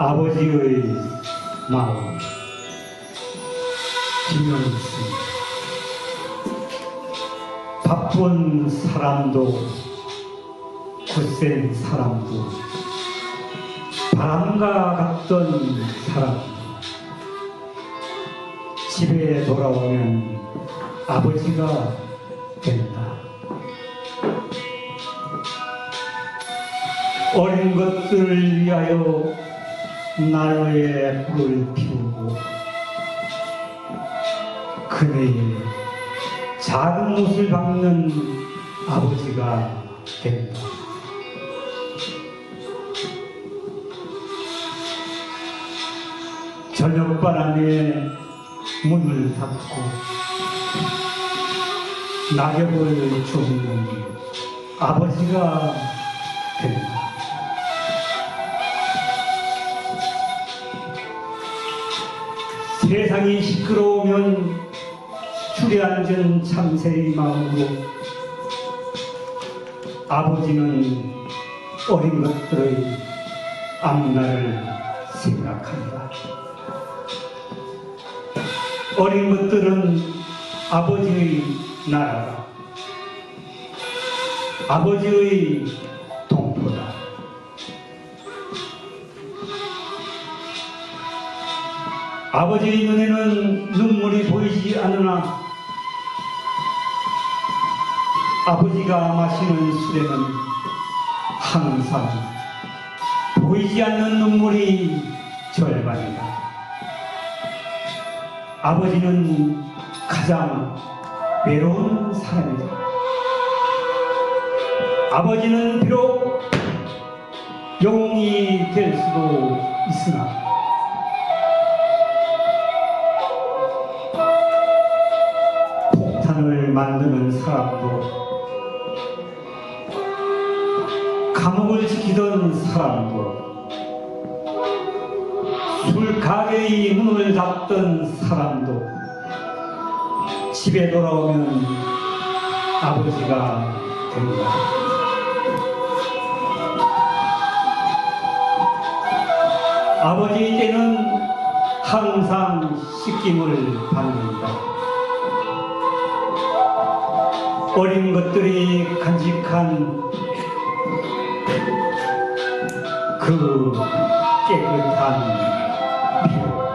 아버지의 마음 김영수 바쁜 사람도 굳센 사람도 바람과 같던 사람도 집에 돌아오면 아버지가 된다. 어린 것들을 위하여 난로에 불을 피우고 그네에 작은 옷을 박는 아버지가 된다. 저녁바람에 문을 닫고 낙엽을 줍는 아버지가 된다. 세상이 시끄러우면 주저앉은 참새의 마음으로 아버지는 어린 것들의 앞날을 생각한다. 어린 것들은 아버지의 나라다. 아버지의 아버지의 눈에는 눈물이 보이지 않으나 아버지가 마시는 술에는 항상 보이지 않는 눈물이 절반이다. 아버지는 가장 외로운 사람이다. 아버지는 비록 영웅이 될 수도 있으나 만드는 사람도 감옥을 지키던 사람도 술 가게의 문을 닫던 사람도 집에 돌아오면 아버지가 된다. 아버지의 때는 항상 씻김을 받는 어린 것들이 간직한 그 깨끗한 피로